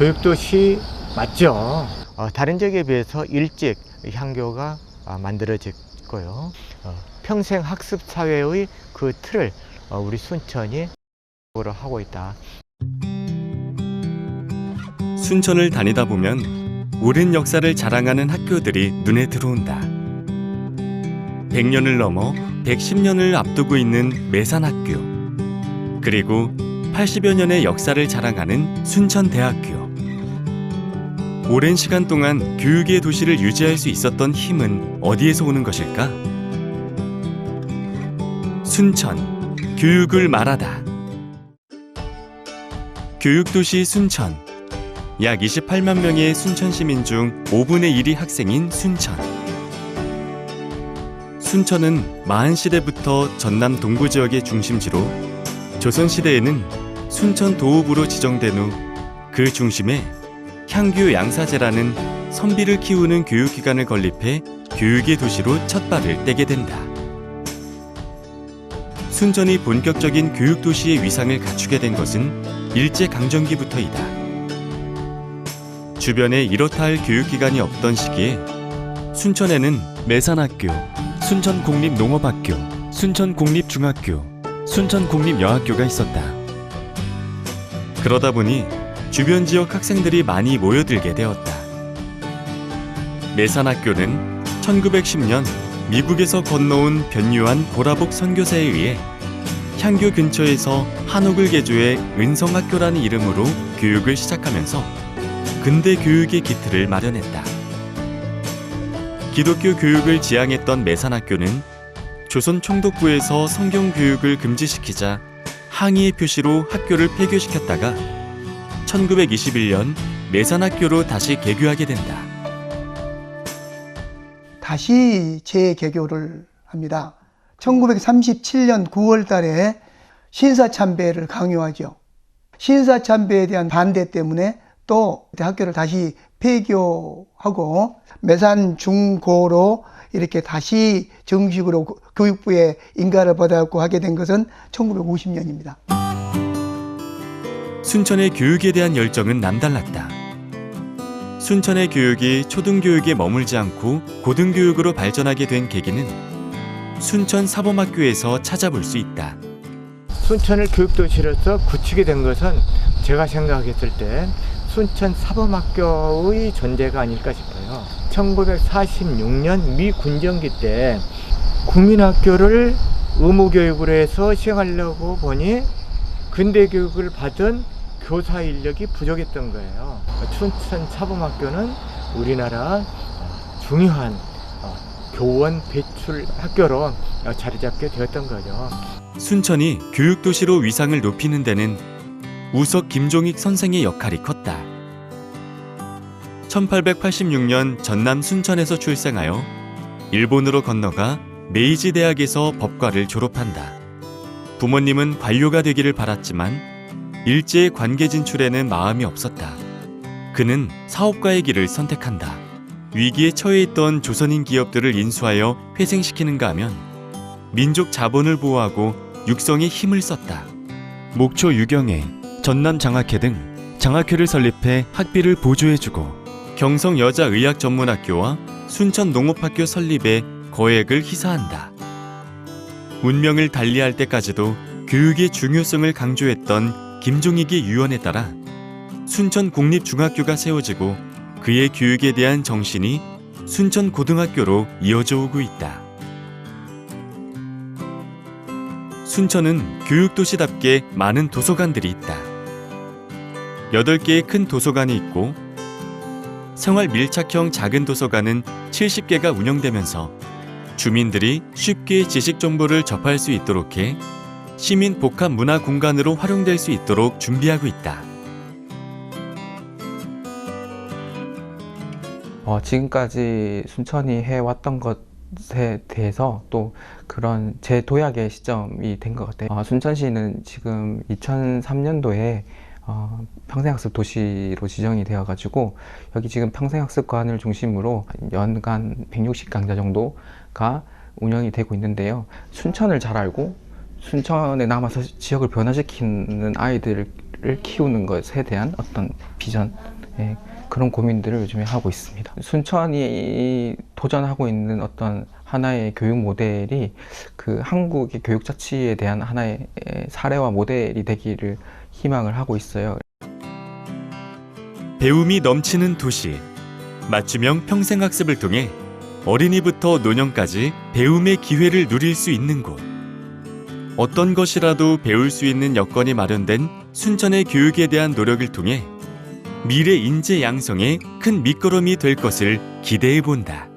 교육도시 맞죠. 어, 다른 지역에 비해서 일찍 향교가 아, 만들어졌고요. 어, 평생 학습 사회의 그 틀을 어, 우리 순천이 하고 있다. 순천을 다니다 보면 오랜 역사를 자랑하는 학교들이 눈에 들어온다. 100년을 넘어 110년을 앞두고 있는 매산학교. 그리고 80여 년의 역사를 자랑하는 순천대학교. 오랜 시간 동안 교육의 도시를 유지할 수 있었던 힘은 어디에서 오는 것일까? 순천, 교육을 말하다. 교육도시 순천. 약 28만 명의 순천 시민 중 5분의 1이 학생인 순천. 순천은 마한 시대부터 전남 동부 지역의 중심지로 조선 시대에는 순천 도읍으로 지정된 후 그 중심에 향교 양사제라는 선비를 키우는 교육기관을 건립해 교육의 도시로 첫 발을 떼게 된다. 순천이 본격적인 교육 도시의 위상을 갖추게 된 것은 일제 강점기부터이다. 주변에 이렇다 할 교육기관이 없던 시기에 순천에는 매산학교, 순천국립농업학교, 순천국립중학교, 순천국립여학교가 있었다. 그러다 보니 주변 지역 학생들이 많이 모여들게 되었다. 매산학교는 1910년 미국에서 건너온 변유한 보라복 선교사에 의해 향교 근처에서 한옥을 개조해 은성학교라는 이름으로 교육을 시작하면서 근대 교육의 기틀을 마련했다. 기독교 교육을 지향했던 매산학교는 조선 총독부에서 성경 교육을 금지시키자 항의의 표시로 학교를 폐교시켰다가 1921년 매산학교로 다시 개교하게 된다. 다시 재개교를 합니다. 1937년 9월 달에 신사참배를 강요하죠. 신사참배에 대한 반대 때문에 또 학교를 다시 폐교하고 매산 중고로 이렇게 다시 정식으로 교육부에 인가를 받아갖고 하게 된 것은 1950년입니다. 순천의 교육에 대한 열정은 남달랐다. 순천의 교육이 초등교육에 머물지 않고 고등교육으로 발전하게 된 계기는 순천 사범학교에서 찾아볼 수 있다. 순천을 교육도시로서 굳히게 된 것은 제가 생각했을 때 순천 사범학교의 존재가 아닐까 싶어요. 1946년 미 군정기 때 국민학교를 의무교육으로 해서 시행하려고 보니 근대 교육을 받은 교사 인력이 부족했던 거예요. 춘천 사범학교는 우리나라 중요한 어, 교원 배출 학교로 어, 자리 잡게 되었던 거죠. 순천이 교육도시로 위상을 높이는 데는 우석 김종익 선생의 역할이 컸다. 1886년 전남 순천에서 출생하여 일본으로 건너가 메이지 대학에서 법과를 졸업한다. 부모님은 관료가 되기를 바랐지만 일제의 관계 진출에는 마음이 없었다. 그는 사업가의 길을 선택한다. 위기에 처해 있던 조선인 기업들을 인수하여 회생시키는가 하면 민족 자본을 보호하고 육성에 힘을 썼다. 목초 유경에 전남 장학회 등 장학회를 설립해 학비를 보조해주고 경성 여자의학 전문학교와 순천 농업학교 설립에 거액을 희사한다. 운명을 달리할 때까지도 교육의 중요성을 강조했던 김종익의 유언에 따라 순천 국립중학교가 세워지고 그의 교육에 대한 정신이 순천 고등학교로 이어져 오고 있다. 순천은 교육도시답게 많은 도서관들이 있다. 8개의 큰 도서관이 있고 생활 밀착형 작은 도서관은 70개가 운영되면서 주민들이 쉽게 지식 정보를 접할 수 있도록 해 시민 복합 문화 공간으로 활용될 수 있도록 준비하고 있다. 어, 지금까지 순천이 해왔던 것에 대해서 또 그런 재도약의 시점이 된 것 같아요. 어, 순천시는 지금 2003년도에 어, 평생학습 도시로 지정이 되어가지고 여기 지금 평생학습관을 중심으로 연간 160강좌 정도가 운영이 되고 있는데요. 순천을 잘 알고 순천에 남아서 지역을 변화시키는 아이들을 키우는 것에 대한 어떤 비전 예, 그런 고민들을 요즘에 하고 있습니다. 순천이 도전하고 있는 어떤 하나의 교육 모델이 그 한국의 교육 자치에 대한 하나의 사례와 모델이 되기를 희망을 하고 있어요. 배움이 넘치는 도시 맞춤형 평생학습을 통해 어린이부터 노년까지 배움의 기회를 누릴 수 있는 곳 어떤 것이라도 배울 수 있는 여건이 마련된 순천의 교육에 대한 노력을 통해 미래 인재 양성에 큰 밑거름이 될 것을 기대해 본다.